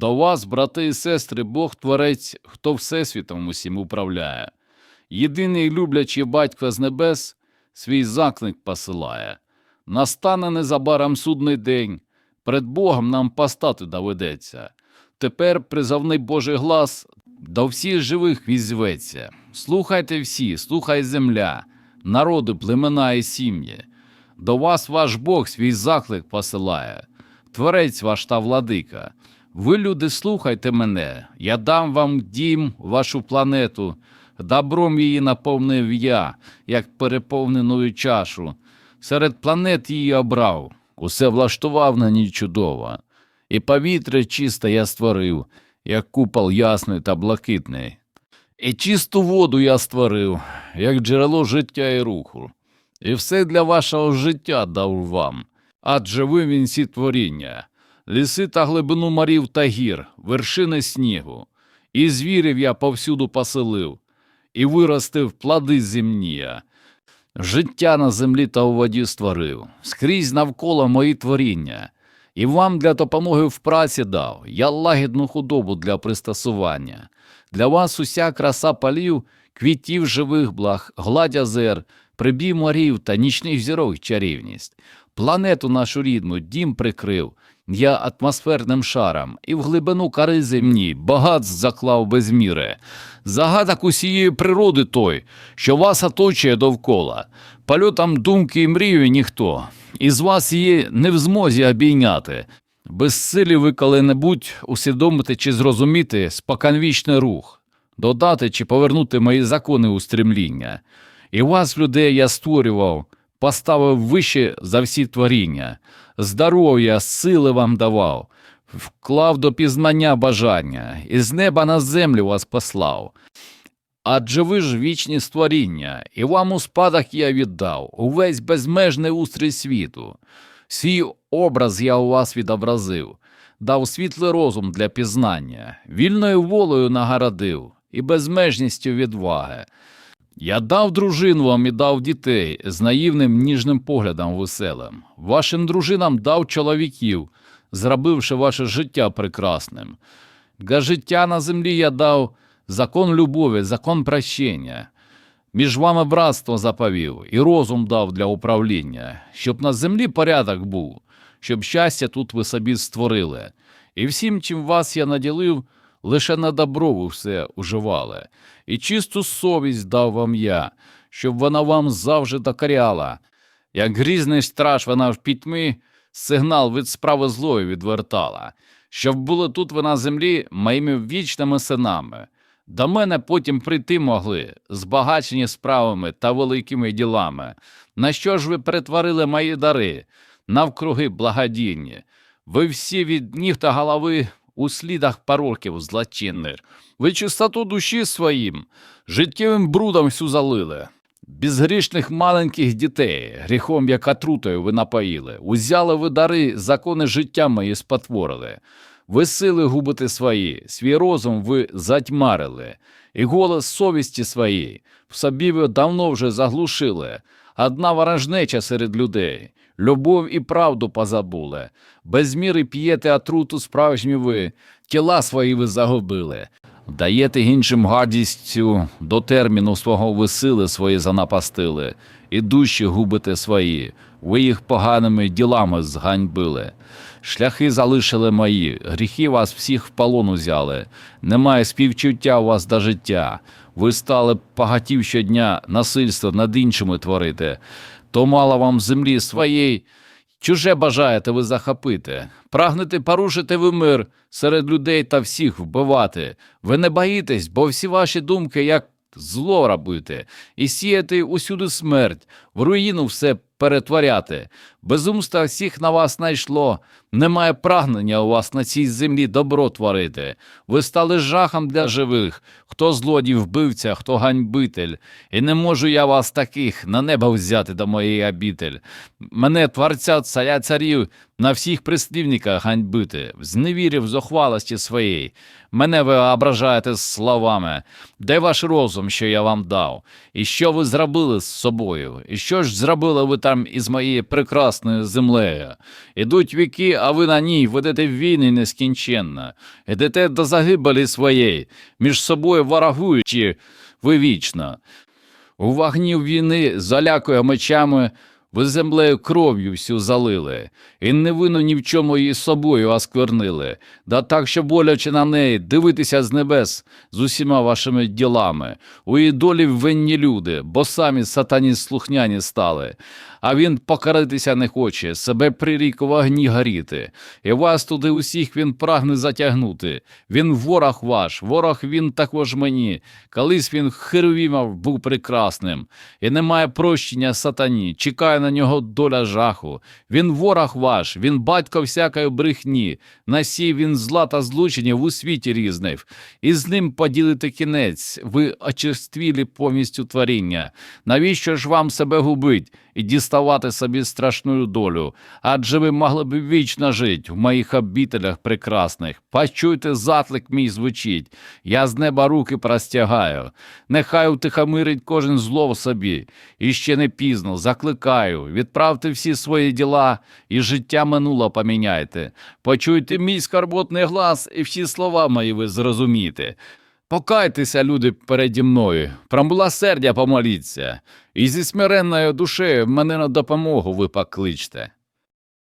До вас, брати і сестри, Бог творець, хто всесвітом усім управляє. Єдиний люблячий батько з небес свій заклик посилає. Настане незабаром судний день, перед Богом нам постати доведеться. Тепер призовний Божий глас до всіх живих візьветься. Слухайте всі, слухай земля, народи, племена і сім'ї. До вас ваш Бог свій заклик посилає, творець ваш та владика. Ви, люди, слухайте мене, я дам вам дім, вашу планету, добром її наповнив я, як переповнену чашу. Серед планет її обрав, усе влаштував на ній чудово. І повітря чисте я створив, як купол ясний та блакитний. І чисту воду я створив, як джерело життя і руху. І все для вашого життя дав вам, адже ви вінці творіння, ліси та глибину морів та гір, вершини снігу. І звірів я повсюду поселив, і виростив плоди земні. я. Життя на землі та у воді створив, скрізь навколо мої творіння, і вам для допомоги в праці дав я лагідну худобу для пристосування. Для вас уся краса полів, квітів живих благ, гладь озер, прибій морів та нічних зірок чарівність. Планету нашу рідну дім прикрив я атмосферним шаром, і в глибину кори земні багатств заклав без міри. Загадок усієї природи той, що вас оточує довкола. Польотам думки і мрію ніхто, із вас її не в змозі обійняти. Безсилі ви коли-небудь усвідомити чи зрозуміти споконвічний рух, додати чи повернути мої закони у стремління. І вас, людей, я створював, поставив вище за всі творіння, здоров'я, сили вам давав, вклав до пізнання бажання, і з неба на землю вас послав. Адже ви ж вічні створіння, і вам у спадок я віддав увесь безмежний устрій світу. Свій образ я у вас відобразив, дав світлий розум для пізнання, вільною волею нагородив і безмежністю відваги. Я дав дружин вам і дав дітей з наївним ніжним поглядом веселим. Вашим дружинам дав чоловіків, зробивши ваше життя прекрасним. Для життя на землі я дав закон любові, закон прощення. Між вами братство заповів і розум дав для управління, щоб на землі порядок був, щоб щастя тут ви собі створили. І всім, чим вас я наділив, лише на добро ви все уживали, і чисту совість дав вам я, щоб вона вам завжди докоряла. Як грізний страж вона в пітьмі сигнал від справи злої відвертала, щоб були тут ви на землі моїми вічними синами. До мене потім прийти могли, збагачені справами та великими ділами. На що ж ви перетворили мої дари, навкруги благодійні? Ви всі від ніг та голови у слідах пороків злочинних. Ви чистоту душі своїм, життєвим брудом всю залили. Безгрішних маленьких дітей, гріхом як отрутою ви напоїли, узяли ви дари, закони життя мої спотворили. Ви сили губите свої, свій розум ви затьмарили, і голос совісті своєї в собі ви давно вже заглушили. Одна ворожнеча серед людей, любов і правду позабули, без міри п'єте отруту справжні ви, тіла свої ви загубили. Даєте іншим гадістю. До терміну свого ви сили свої занапастили, і душі губите свої, ви їх поганими ділами зганьбили. Шляхи залишили мої, гріхи вас всіх в полон узяли, немає співчуття у вас до життя. Ви стали погатів щодня насильство над іншими творити, то мало вам землі своєї, чуже бажаєте ви захопити, прагнете порушити ви мир серед людей та всіх вбивати. Ви не боїтесь, бо всі ваші думки як зло робити, і сіяти усюди смерть, в руїну все перетворяти. Безумство всіх на вас найшло, немає прагнення у вас на цій землі добро творити. Ви стали жахом для живих, хто злодій вбивця, хто ганьбитель. І не можу я вас таких на небо взяти до моєї обітель. Мене, творця царя царів, на всіх прислівниках ганьбити, зневірив зохвалості своєї. Мене ви ображаєте словами. Де ваш розум, що я вам дав? І що ви зробили з собою? І що ж зробили ви там із моєю прекрасною землею. Ідуть віки, а ви на ній ведете війни нескінченно, ідете до загибелі своєї, між собою ворогуючи ви вічно. У вогні війни залякує мечами, ви землею кров'ю всю залили, і не вину ні в чому її собою осквернили, да так, що боляче на неї дивитися з небес з усіма вашими ділами. У її долі винні люди, бо самі сатані слухняні стали. А він покаритися не хоче, себе прирік вогні горіти. І вас туди усіх він прагне затягнути. Він ворог ваш, ворог він також мені. Колись він херувімов був прекрасним, і немає прощення сатані, чекає на нього доля жаху. Він ворог ваш, він батько всякої брехні, насій він зла та злочинів у світі різнив, і з ним поділите кінець, ви очерствілі повністю творіння. Навіщо ж вам себе губить і діставати собі страшну долю? Адже ви могли б вічно жити в моїх обітелях прекрасних. Почуйте, заклик мій звучить, я з неба руки простягаю. Нехай утихомирить кожен зло в собі. І ще не пізно, закликаю, відправте всі свої діла і життя минуло поміняйте. Почуйте мій скарботний глас, і всі слова мої ви зрозумієте. Покайтеся, люди, переді мною, прамбула сердя помоліться, і зі смиренною душею мене на допомогу ви покличте.